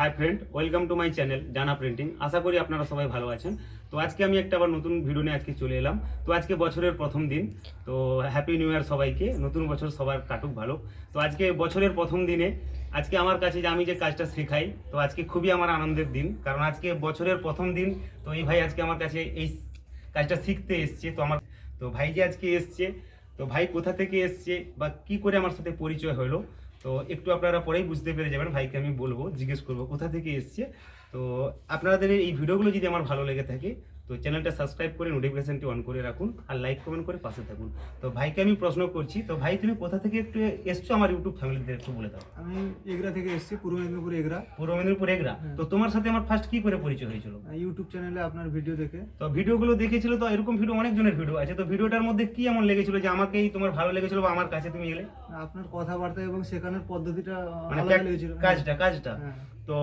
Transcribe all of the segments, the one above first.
Hi friend welcome to my channel জানা printing আশা করি আপনারা সবাই ভালো আছেন। তো আজকে আমি একটা আবার নতুন ভিডিও নিয়ে আজকে চলে এলাম। তো আজকে বছরের প্রথম দিন। তো হ্যাপি নিউ ইয়ার সবাইকে। নতুন বছর সবার কাটুক ভালো তো আজকে বছরের প্রথম দিনে, আজকে আমার কাছে যে আমি যে কাজটা শেখাই, তো আজকে খুবই আমার আনন্দের দিন। কারণ আজকে বছরের প্রথম দিন, তো এই ভাই আজকে আমার কাছে এই কাজটা শিখতে এসছে। তো আমার, তো ভাই যে আজকে এসছে, তো ভাই কোথা থেকে এসছে বা কি করে আমার সাথে পরিচয় হলো তো একটু আপনারা পরেই বুঝতে পেরে যাবেন, ভাইকে আমি বলব, জিজ্ঞেস করব, কোথা থেকে এসছে? তো আপনাদের এই ভিডিওগুলো যদি আমার ভালো লেগে থাকে তো চ্যানেলটা সাবস্ক্রাইব করে নোটিফিকেশনটি অন করে রাখুন আর লাইক কমেন্ট করে পাশে থাকুন। তো ভাইকে আমি প্রশ্ন করছি তো ভাই তুমি কোথা থেকে একটু এসছো আমার ইউটিউব ফ্যামিলিদের একটু বলে দাও। আমি এগরা থেকে এসেছি পূর্ব মেদিনীপুর এগরা। পূর্ব মেদিনীপুর এগরা। হ্যাঁ। তো তোমার সাথে আমার ফার্স্ট কি করে পরিচয় হয়েছিল? ইউটিউব চ্যানেলে আপনার ভিডিও দেখে। তো ভিডিওগুলো দেখেছিল তো এরকম ভিডিও অনেকজনের ভিডিও আছে। তো ভিডিওটার মধ্যে কি এমন লেগেছিল যে আমাকেই তোমার ভালো লেগেছিল বা আমার কাছে তুমি এলে? আপনার কথাবার্তা এবং শেখানোর পদ্ধতিটা মানে কাজটা কাজটা। হ্যাঁ, তো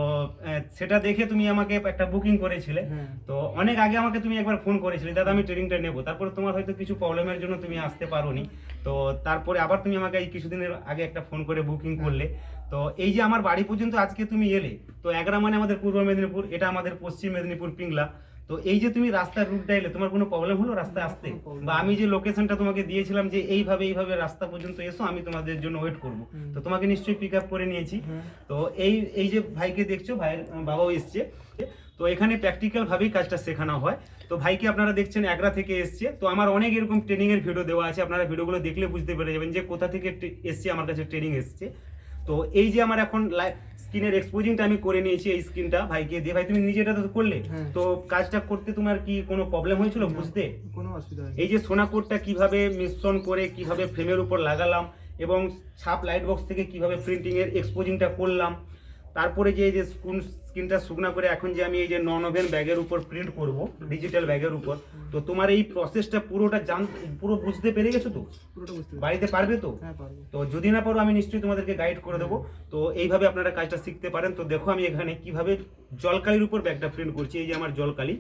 সেটা দেখে তুমি আমাকে একটা বুকিং করেছিলে। হ্যাঁ। তো অনেক আগে আমাকে তুমি একবার ফোন করেছিলে দাদা আমি ট্রেনিংটা নেব। তারপরে তোমার হয়তো কিছু প্রবলেমের জন্য তুমি আসতে পারোনি। তো তারপরে আবার তুমি আমাকে এই কিছুদিনের আগে একটা ফোন করে বুকিং করলে। তো এই যে আমার বাড়ি পর্যন্ত আজকে তুমি এলে তো একরা মানে আমাদের পূর্ব মেদিনীপুর এটা আমাদের পশ্চিম মেদিনীপুর পিংলা। তো এই যে তুমি রাস্তার রুটটা এলে তোমার কোনো প্রবলেম হলো রাস্তায় আসতে? বা আমি যে লোকেশনটা তোমাকে দিয়েছিলাম যে এইভাবে এইভাবে রাস্তা পর্যন্ত এসো আমি তোমাদের জন্য ওয়েট করব। তো তোমাকে নিশ্চয়ই পিক আপ করে নিয়েছি। তো এই এই যে ভাইকে দেখছ ভাইয়ের বাবাও এসছে। তো এখানে প্র্যাকটিক্যাল ভাবেই কাজটা শেখানো হয়। তো ভাইকে আপনারা দেখছেন একরা থেকে এসছে। তো আমার অনেক এরকম ট্রেনিং এর ভিডিও দেওয়া আছে। আপনারা ভিডিওগুলো দেখলে বুঝতে পেরে যাবেন যে কোথা থেকে এসছে আমার কাছে ট্রেনিং এসছে। তো এই যে আমার এখন স্কিনের এক্সপোজিংটা আমি করে নিয়েছি এই স্কিনটা ভাইকে দিয়ে ভাই তুমি নিজে এটা তো করলে হ্যাঁ। তো কাজটা করতে তোমার কি কোনো প্রবলেম হয়েছিল বুঝতে কোনো অসুবিধা এই যে সোনা কোটটা কীভাবে মিশ্রণ করে কীভাবে ফ্রেমের উপর লাগালাম এবং ছাপ লাইট বক্স থেকে কীভাবে প্রিন্টিং এর এক্সপোজিংটা করলাম তারপরে যে এই যে স্ক্রিন স্ক্রিনটা শুকনা করে এখন যে আমি এই যে নন ওভেন ব্যাগের উপর প্রিন্ট করব ডিজিটাল ব্যাগের উপর তো তোমার এই প্রসেসটা পুরোটা জান পুরো বুঝতে পেরে গেছো তো? বাড়িতে পারবে তো? হ্যাঁ তো যদি না পারো আমি নিশ্চয়ই তোমাদেরকে গাইড করে দেবো। তো এইভাবে আপনারা কাজটা শিখতে পারেন। তো দেখো আমি এখানে কীভাবে জলকালির উপর ব্যাগটা প্রিন্ট করছি। এই যে আমার জলকালি।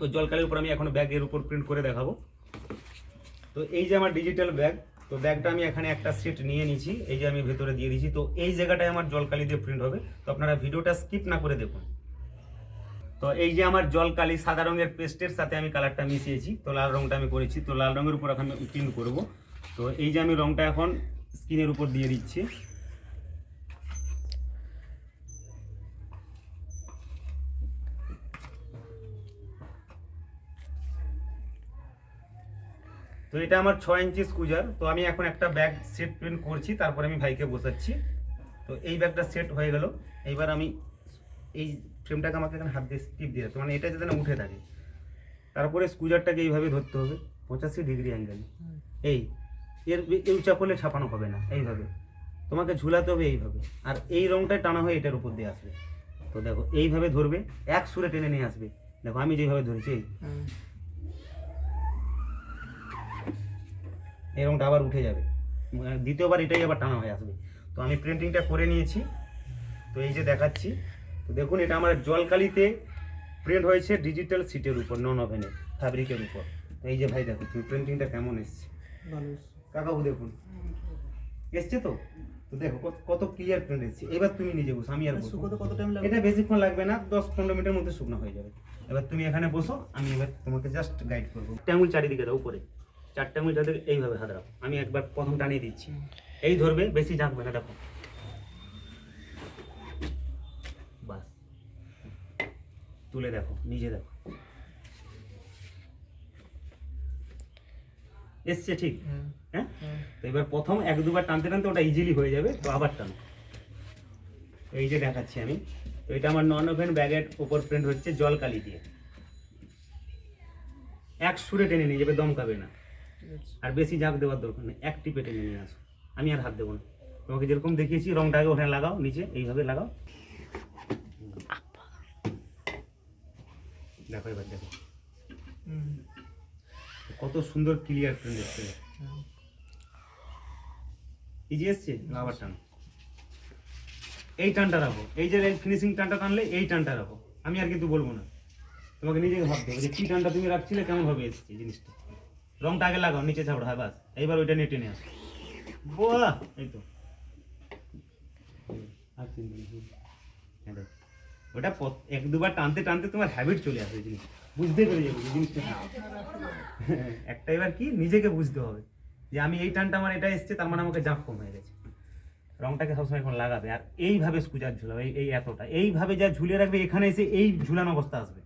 তো জলকালির উপর আমি এখন ব্যাগের উপর প্রিন্ট করে দেখাবো। তো এই যে আমার ডিজিটাল ব্যাগ তো ব্যাগটা আমি এখানে একটা সেট নিয়ে নিয়েছি, এই যে আমি ভেতরে দিয়ে দিয়েছি। তো এই জায়গাটায় আমার জলকালি দিয়ে প্রিন্ট হবে। তো আপনারা ভিডিওটা স্কিপ না করে দেখুন। তো এই যে আমার জলকালি সাদা রঙের পেস্টের সাথে আমি কালারটা মিশিয়েছি। তো লাল রঙটা আমি করেছি। তো লাল রঙের উপর এখন প্রিন্ট করব। তো এই যে আমি রঙটা এখন স্কিনের উপর দিয়ে দিচ্ছি। তো এটা আমার ছয় ইঞ্চি স্কুজার তো আমি এখন একটা ব্যাগ সেট প্রিন্ট করছি তারপরে আমি ভাইকে বসাচ্ছি। তো এই ব্যাগটা সেট হয়ে গেল। এইবার আমি এই ফ্রেমটাকে আমাকে এখানে হাত দিয়ে টিপ দিয়ে হবে, মানে এটা যাতে না উঠে থাকে। তারপরে স্কুজারটাকে এইভাবে ধরতে হবে। পঁচাশি ডিগ্রি অ্যাঙ্গেল এই এর এই উঁচা করলে ছাপানো হবে না। এইভাবে। তোমাকে ঝুলাতে হবে এইভাবে। আর এই রংটা টানা হয়ে এটার উপর দিয়ে আসবে। তো দেখো এইভাবে ধরবে। এক সুরে টেনে নিয়ে আসবে। দেখো আমি যেভাবে ধরেছি এই। এই রংটা আবার উঠে যাবে। দ্বিতীয়বার এটাই আবার টানা হয়ে আসবে। তো আমি প্রিন্টিংটা করে নিয়েছি। তো এই যে দেখাচ্ছি তো দেখুন এটা আমার জলকালিতে প্রিন্ট হয়েছে ডিজিটাল সিটের উপর নন ওভেনের ফ্যাব্রিকের উপর। তো এই যে ভাই দেখো তুমি প্রিন্টিংটা কেমন এসছে? কাকাবু দেখুন। এসছে তো? তো দেখো কত- ক্লিয়ার প্রিন্ট এসছে। এবার তুমি নিজে বসো আমি আর শুকোতে কত টাইম লাগবে? এটা বেশিক্ষণ লাগবে না দশ পনেরো মিনিটের মধ্যে শুকনো হয়ে যাবে। এবার তুমি এখানে বসো আমি এবার তোমাকে জাস্ট গাইড করব। আঙুল চারিদিকে দাও উপরে। চারটে আঙুল চারিদিকে এইভাবে হাত রাখো। আমি একবার প্রথম টানিয়ে দিচ্ছি। এই ধরবে বেশি ঝাঁকবে না দেখো। বাস। তুলে দেখো নিজে দেখো। এসছে ঠিক? হ্যাঁ? তো এবার প্রথম এক দুবার টানতে টানতে ওটা ইজিলি হয়ে যাবে তো আবার টানো। এই যে দেখাচ্ছি আমি। তো এটা আমার নন ওভেন ব্যাগের উপর প্রিন্ট হচ্ছে জল কালি দিয়ে। এক সুরে টেনে নিয়ে যাবে দমকাবে না। আর বেশি ঝাঁক দেওয়ার দরকার নেই একটি পেটে নিয়ে আসো। আমি আর হাত দেবো না। তোমাকে যেরকম দেখিয়েছি রংটাকে ওখানে লাগাও নিচে এইভাবে লাগাও। দেখো এবার দেখো। কত সুন্দর ক্লিয়ার প্রিন্ট এসছে। হ্যাঁ ইজি এসছে আবার টান। এই টানটা রাখো। এই যে ফিনিশিং টানটা টানলে এই টানটা রাখো। আমি আর কিন্তু বলব না। তোমাকে নিজেকে ভাবতে হবে যে কি টানটা তুমি রাখছিলে কেমন ভাবে এসছে জিনিসটা। রংটা আগে লাগাও নিচে ছাপড়া হয় বাস। এইবার ওইটা নিয়ে টেনে আসো। বাহ এই তো। আর তিন হুম। হ্যাঁ। ওটা এক দুবার টানতে টানতে তোমার হ্যাবিট চলে আসবে জিনিস। বুঝতে পেরে যাবে জিনিসটা। একটা এবার কি নিজেকে বুঝতে হবে। যে আমি এই টানটা আমার এটা এসছে তার মানে আমাকে জাঁপ কম হয়ে গেছে। রংটাকে সবসময় এখন লাগাবে। আর এইভাবে স্কুজার ঝুলাবে এই এই এতটা। এইভাবে যা ঝুলিয়ে রাখবে এখানে এসে এই ঝুলানো অবস্থা আসবে।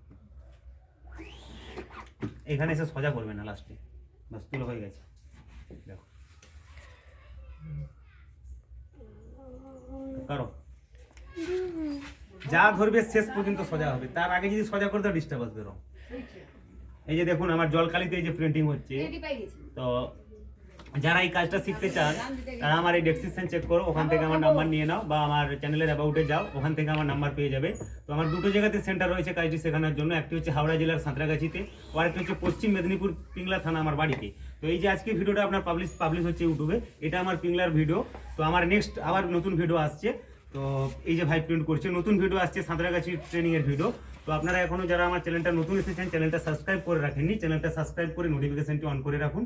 এখানে এসে সজা করবে না লাস্টে বাস তুলো হয়ে গেছে। দেখো। করো। যা ধরবে শেষ পর্যন্ত সোজা হবে। তার আগে যদি সজা করতে ডিস্টার্ব আসবে এই যে দেখুন আমার জলকালিতে এই যে প্রিন্টিং হচ্ছে। তো যারা এই কাজটা শিখতে চান, তারা আমার এই ডেসক্রিপশন চেক করো, ওখান থেকে আমার নাম্বার নিয়ে নাও বা আমার চ্যানেলের অ্যাবাউটে যাও, ওখান থেকে আমার নাম্বার পেয়ে যাবে। তো আমার দুটো জায়গাতে সেন্টার রয়েছে কাজটি শেখানোর জন্য, একটি হচ্ছে হাওড়া জেলার সাঁতরাগাছিতে, আর একটি হচ্ছে পশ্চিম মেদিনীপুর পিংলা থানা আমার বাড়িতে। তো এই যে আজকে ভিডিওটা আপনার পাবলিশ পাবলিশ হচ্ছে ইউটিউবে এটা আমার পিংলার ভিডিও তো আমার নেক্সট আবার নতুন ভিডিও আসছে। তো এই যে ভাই প্রিন্ট করছে, নতুন ভিডিও আসছে সাঁতরাগাছি ট্রেনিংয়ের ভিডিও তো আপনারা এখনও যারা আমার চ্যানেলটা নতুন এসেছেন চ্যানেলটা সাবস্ক্রাইব করে রাখেননি চ্যানেলটা সাবস্ক্রাইব করে নোটিফিকেশনটি অন করে রাখুন।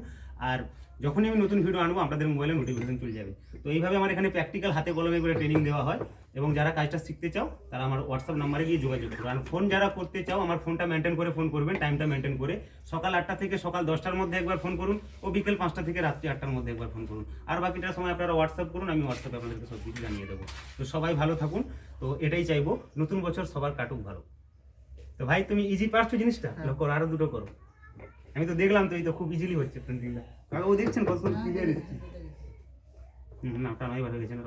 আর যখনই আমি নতুন ভিডিও আনব আপনাদের মোবাইলে নোটিফিকেশন চলে যাবে। তো এইভাবে আমার এখানে প্র্যাকটিক্যাল হাতে কলমে করে ট্রেনিং দেওয়া হয় এবং যারা কাজটা শিখতে চাও তারা আমার হোয়াটসঅ্যাপ নাম্বারে গিয়ে যোগাযোগ করবে আর ফোন যারা করতে চাও আমার ফোনটা মেনটেন করে ফোন করবেন টাইমটা মেনটেন করে সকাল আটটা থেকে সকাল দশটার মধ্যে একবার ফোন করুন ও বিকেল পাঁচটা থেকে রাত্রি আটটার মধ্যে একবার ফোন করুন। আর বাকিটার সময় আপনারা হোয়াটসঅ্যাপ করুন আমি হোয়াটসঅ্যাপে আপনাদেরকে সব কিছু জানিয়ে দেবো। তো সবাই ভালো থাকুন। তো এটাই চাইব নতুন বছর সবার কাটুক ভালো। তো ভাই তুমি ইজি পারছ জিনিসটা? হ্যাঁ। করো আরও দুটো করো। আমি তো দেখলাম তো এই তো খুব ইজিলি হচ্ছে প্রিন্টিংটা কাকা ও দেখছেন কত ক্লিয়ার এসছে। না টানাই বার হয়ে গেছে না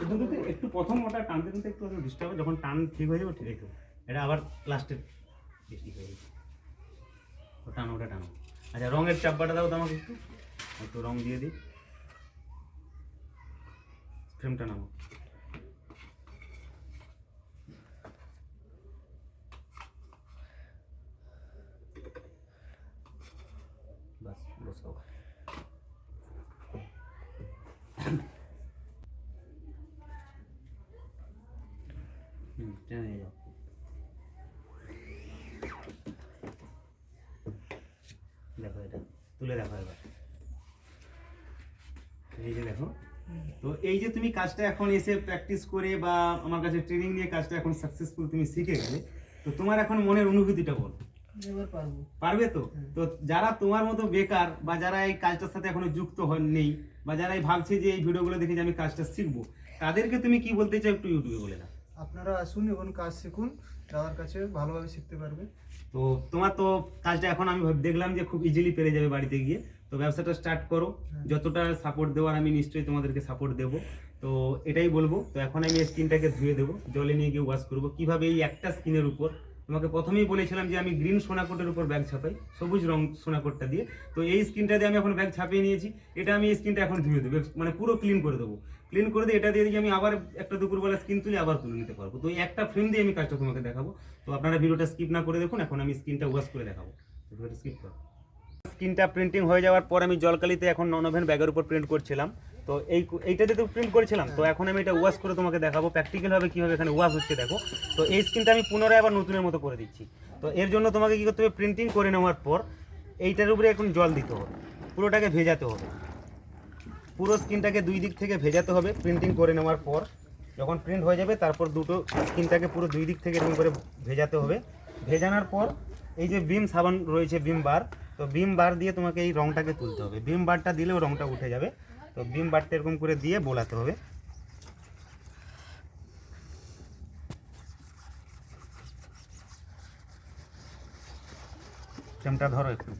দুটোতে একটু প্রথম ওটা টানতে টানতে একটু ডিস্টার্ব যখন টান ঠিক হয়ে যাবে ঠিক আছে এটা আবার লাস্টে ঠিক হয়ে যাবে ও টানো ওটা টানো। আচ্ছা রঙের চাপ্পাটা দাও তো আমাকে একটু। একটু রং দিয়ে দিই। ফ্রেমটা নামো টেনে যাও দেখো এটা তুলে দেখো এবার। এই যে দেখো তো এই যে তুমি কাজটা এখন এসে প্র্যাকটিস করে বা আমার কাছে ট্রেনিং নিয়ে কাজটা এখন সাকসেসফুল তুমি শিখে গেলে তো তোমার এখন মনের অনুভূতিটা বলো। পারব। পারবে তো? তো যারা তোমার মতো বেকার বা যারা এই কাজটার সাথে এখনও যুক্ত হন নেই বা যারা এই ভাবছে যে এই ভিডিওগুলো দেখে যে আমি কাজটা শিখব তাদেরকে তুমি কি বলতে চাও একটু ইউটিউবে বলে দাও। আপনারা আসুন এবং কাজ শিখুন দাদার কাছে ভালোভাবে শিখতে পারবে। তো তোমার তো কাজটা এখন আমি দেখলাম যে খুব ইজিলি পেরে যাবে বাড়িতে গিয়ে। তো ব্যবসাটা স্টার্ট করো। যতটা সাপোর্ট দেওয়ার আমি নিশ্চয়ই তোমাদেরকে সাপোর্ট দেবো। তো এটাই বলব তো এখন আমি স্কিনটাকে ধুয়ে দেবো জলে নিয়ে গিয়ে ওয়াশ করব। কীভাবে এই একটা স্কিনের উপর তোমাকে প্রথমেই বলেছিলাম যে আমি গ্রিন সোনাকোটের উপর ব্যাগ ছাপাই সবুজ রং সোনাকোটটা দিয়ে। তো এই স্কিনটা দিয়ে আমি এখন ব্যাগ ছাপিয়ে নিয়েছি। এটা আমি এই স্কিনটা এখন ধুয়ে দেবো মানে পুরো ক্লিন করে দেবো। ক্লিন করে দিয়ে এটা দিয়ে দিয়ে আমি আবার একটা দুপুরবেলা স্কিন তুলে আবার তুলে নিতে পারব। তো একটা ফ্রেম দিয়ে আমি কাজটা তোমাকে দেখাবো। তো আপনারা ভিডিওটা স্কিপ না করে দেখুন, এখন আমি স্কিনটা ওয়াশ করে দেখাবো। স্কিপ করো। স্ক্রিনটা প্রিন্টিং হয়ে যাওয়ার পর আমি জলকালিতে এখন নন ওভেন ব্যাগের উপর প্রিন্ট করছিলাম। তো এই এইটাতে তো প্রিন্ট করেছিলাম। তো এখন আমি এটা ওয়াশ করে তোমাকে দেখাবো। প্র্যাকটিক্যালভাবে কীভাবে এখানে ওয়াশ হচ্ছে দেখো। তো এই স্ক্রিনটা আমি পুনরায় আবার নতুনের মতো করে দিচ্ছি। তো এর জন্য তোমাকে কী করতে হবে? প্রিন্টিং করে নেওয়ার পর এইটার উপরে এখন জল দিতে হবে। পুরোটাকে ভেজাতে হবে। পুরো স্ক্রিনটাকে দুই দিক থেকে ভেজাতে হবে প্রিন্টিং করে নেওয়ার পর। যখন প্রিন্ট হয়ে যাবে, তারপর দুটো স্ক্রিনটাকে পুরো দুই দিক থেকে এরকম করে ভেজাতে হবে। ভেজানোর পর এই যে বিম সাবান রয়েছে বিম বার, তো বিম বার দিয়ে তোমাকে এই রংটাকে তুলতে হবে। বিম বারটা দিলেও রংটা উঠে যাবে। তো বিম বারটা এরকম করে দিয়ে বোলাতে হবে। ফ্রেমটা ধরো একটু।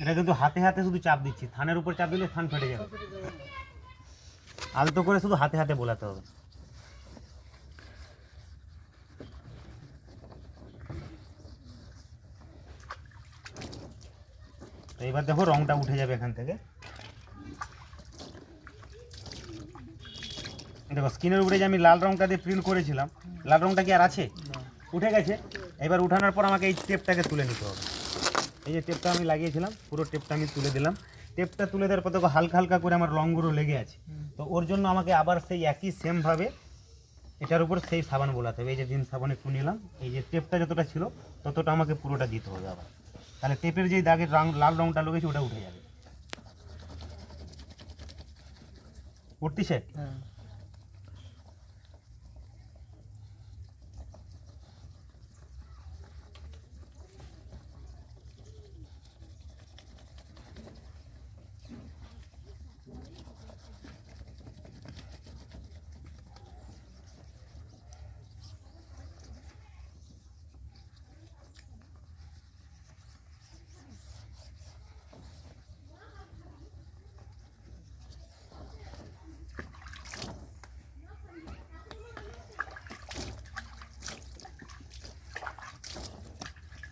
এটা কিন্তু হাতে হাতে শুধু চাপ দিচ্ছি। থানের উপর চাপ দিলে থান ফেটে যাবে। আলতো করে শুধু হাতে হাতে বোলাতে হবে। তো এবার দেখো রংটা উঠে যাবে এখান থেকে। দেখো স্কিনের উপরে যে আমি লাল রংটা দিয়ে প্রিন্ট করেছিলাম লাল রংটা কি আর আছে? উঠে গেছে। এবার উঠানোর পর আমাকে এই টেপটাকে তুলে নিতে হবে। এই যে টেপটা আমি লাগিয়েছিলাম, পুরো টেপটা আমি তুলে দিলাম। টেপটা তুলে দেওয়ার পর দেখো হালকা হালকা করে আমার রঙগুলো লেগে আছে। তো ওর জন্য আমাকে আবার সেই একই সেমভাবে এটার উপর সেই সাবান বোলাতে হবে। এই যে দিন সাবান একটু নিলাম। এই যে টেপটা যতটা ছিল, ততটা আমাকে পুরোটা দিতে হবে আবার। তাহলে টেপের যেই দাগের রং, লাল রংটা লেগেছে, ওটা উঠে যাবে। উঠতিছে? হ্যাঁ।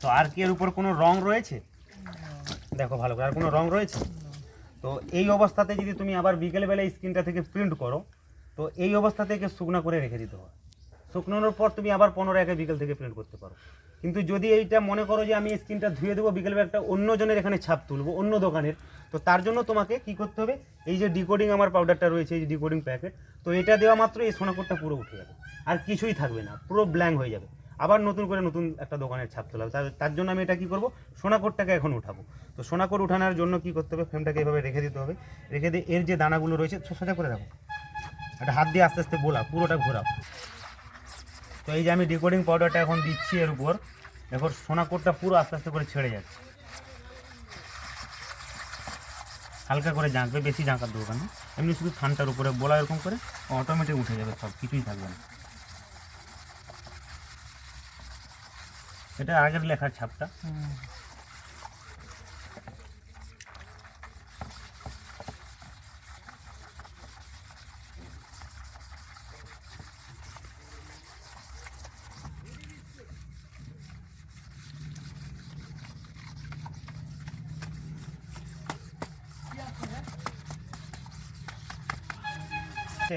তো আর কি এর উপর কোনো রং রয়েছে? দেখো ভালো করে, আর কোনো রং রয়েছে? তো এই অবস্থাতে যদি তুমি আবার বিকেলবেলা স্ক্রিনটা থেকে প্রিন্ট করো, তো এই অবস্থা থেকে শুকনো করে রেখে দিতে হয়। শুকনোর পর তুমি আবার পনেরো একে বিকেল থেকে প্রিন্ট করতে পারো। কিন্তু যদি এইটা মনে করো যে আমি স্ক্রিনটা ধুয়ে দেবো, বিকেলবেলা একটা অন্য জনের এখানে ছাপ তুলবো, অন্য দোকানের, তো তার জন্য তোমাকে কি করতে হবে? এই যে ডিকোডিং আমার পাউডারটা রয়েছে, এই যে ডিকোডিং প্যাকেট তো এটা দেওয়া মাত্র এই সোনাকোটটা পুরো উঠে যাবে। আর কিছুই থাকবে না, পুরো ব্ল্যাঙ্ক হয়ে যাবে। আবার নতুন করে নতুন একটা দোকানের ছাপ তোলা হবে। তার- জন্য আমি এটা কি করব? সোনাকোটটাকে এখন উঠাবো। তো সোনাকোট উঠানোর জন্য কি করতে হবে? ফ্রেমটাকে এভাবে রেখে দিতে হবে। রেখে দিয়ে এর যে দানাগুলো রয়েছে সোজা করে রাখো। একটা হাত দিয়ে আস্তে আস্তে বোলা পুরোটা ঘোরাও। তো এই যে আমি ডিকোডিং পাউডারটা এখন দিচ্ছি এর উপর এখন সোনাকোটটা পুরো আস্তে আস্তে করে ছেড়ে যাচ্ছে। হালকা করে জাঁকবে বেশি জাঁকার দরকার এমনি শুধু থানটার উপরে বোলা এরকম করে অটোমেটিক উঠে যাবে সব, কিছুই থাকবে না। এটা আগের লেখার ছাপটা।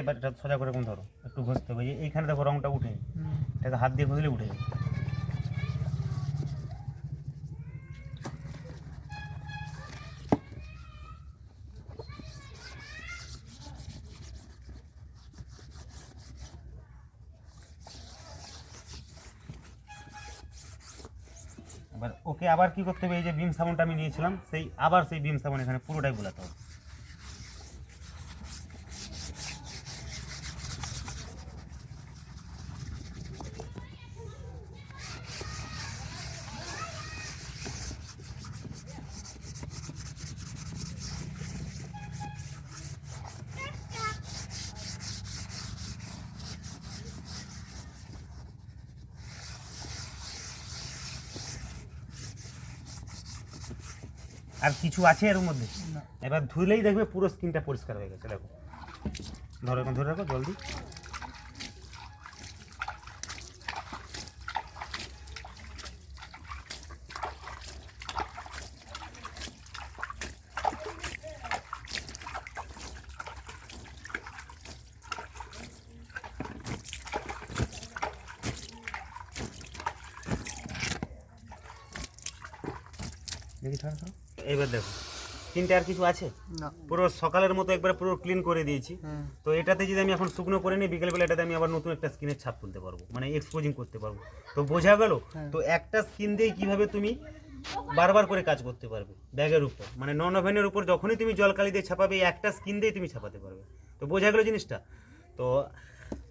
এবার এটা সোজা করে কোন ধরো একটু ঘষতে হবে। এই এইখানে দেখো রংটা উঠে। এটাকে হাত দিয়ে ঘষলে উঠে যাবে এবার ওকে আবার কি করতে হবে? এই যে বিম সাবুনটা আমি নিয়েছিলাম, সেই আবার সেই বিম সাবুন এখানে পুরোটাই বোলাতে হবে। আর কিছু আছে এর মধ্যে না। এবার ধুলেই দেখবে পুরো স্কিনটা পরিষ্কার হয়ে গেছে দেখো ধরো এখন ধরে রাখো জলদি দেখি ছাড়ো। এবার দেখো। স্কিনটা আর কিছু আছে? পুরো সকালের মতো একবার পুরো ক্লিন করে দিয়েছি। হ্যাঁ। তো এটাতে যদি আমি এখন শুকনো করে নিই বিকেলবেলা এটাতে আমি আবার নতুন একটা স্কিনের ছাপ তুলতে পারব। মানে এক্সপোজিং করতে পারব। তো বোঝা গেল? হ্যাঁ। তো একটা স্কিন দিয়ে কীভাবে তুমি বারবার করে কাজ করতে পারবে ব্যাগের উপর? মানে নন ওভেনের উপর যখনই তুমি জলকালি দিয়ে ছাপাবে একটা স্কিন দিয়ে তুমি ছাপাতে পারবে। তো বোঝা গেল জিনিসটা? তো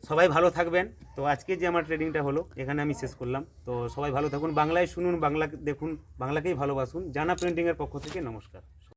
সবাই ভালো থাকবেন। তো আজকে যে আমার ট্রেডিংটা হলো, এখানে আমি শেষ করলাম। তো সবাই ভালো থাকুন। বাংলায় শুনুন, বাংলা দেখুন, বাংলাকেই ভালোবাসুন। জানা প্রিন্টিংয়ের পক্ষ থেকে নমস্কার।